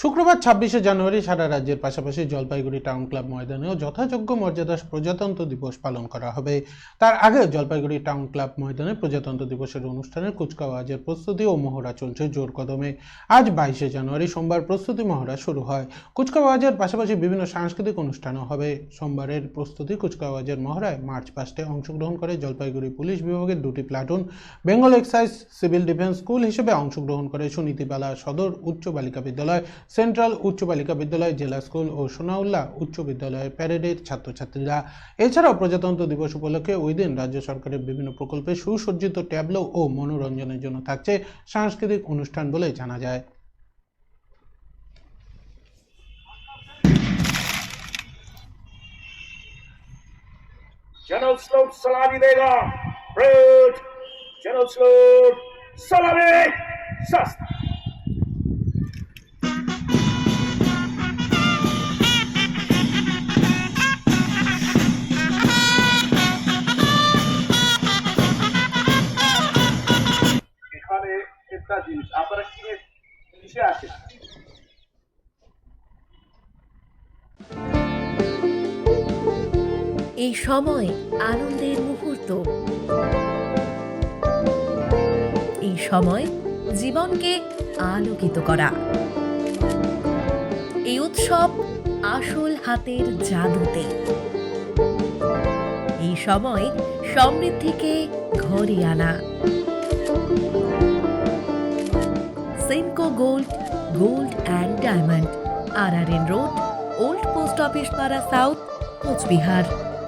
শুক্রবার ছাব্বিশে জানুয়ারি সারা রাজ্যের পাশাপাশি জলপাইগুড়ি টাউন ক্লাব ময়দানেও যথাযোগ্য মর্যাদা প্রজাতন্ত্র দিবস পালন করা হবে। তার আগে জলপাইগুড়ি টাউন ক্লাব ময়দানে প্রজাতন্ত্র দিবসের অনুষ্ঠানের কুচকাওয়াজের প্রস্তুতি ও মহড়া চলছে জোর কদমে আজ বাইশে জানুয়ারি সোমবার প্রস্তুতি মহড়া শুরু হয়। কুচকাওয়াজের পাশাপাশি বিভিন্ন সাংস্কৃতিক অনুষ্ঠানও হবে। সোমবারের প্রস্তুতি কুচকাওয়াজের মহড়ায় মার্চ পাস্টে অংশগ্রহণ করে জলপাইগুড়ি পুলিশ বিভাগের দুটি platoon, Bengal excise civil defence school হিসেবে অংশগ্রহণ করে সুনীতিবালা সদর উচ্চ বালিকা বিদ্যালয় সেন্ট্রাল উচ্চ বালিকা বিদ্যালয়, জেলা স্কুল ও সোনাউল্লা উচ্চ বিদ্যালয়ের প্যারেডের ছাত্রছাত্রীরা এছাড়াও প্রজাতন্ত্র দিবস উপলক্ষে ওই দিন রাজ্য সরকারের বিভিন্ন প্রকল্পে সুসজ্জিত ট্যাবলো ও মনোরঞ্জনের জন্য থাকছে সাংস্কৃতিক অনুষ্ঠান বলে জানা যায় General Sloot Salami Begum. Root. General Sloot Salami. Sust. একটা জিনিস আপনারা কিনে কিসে আসেন এই সময় আনন্দের মুহূর্ত। এই সময় জীবনকে আলোকিত করা। এই উৎসব আসল হাতের জাদুতে। এই সময় সমৃদ্ধিকে ঘরে আনা। Gold gold and diamond R R N road old post office পাড়া সাউথ কোচবিহার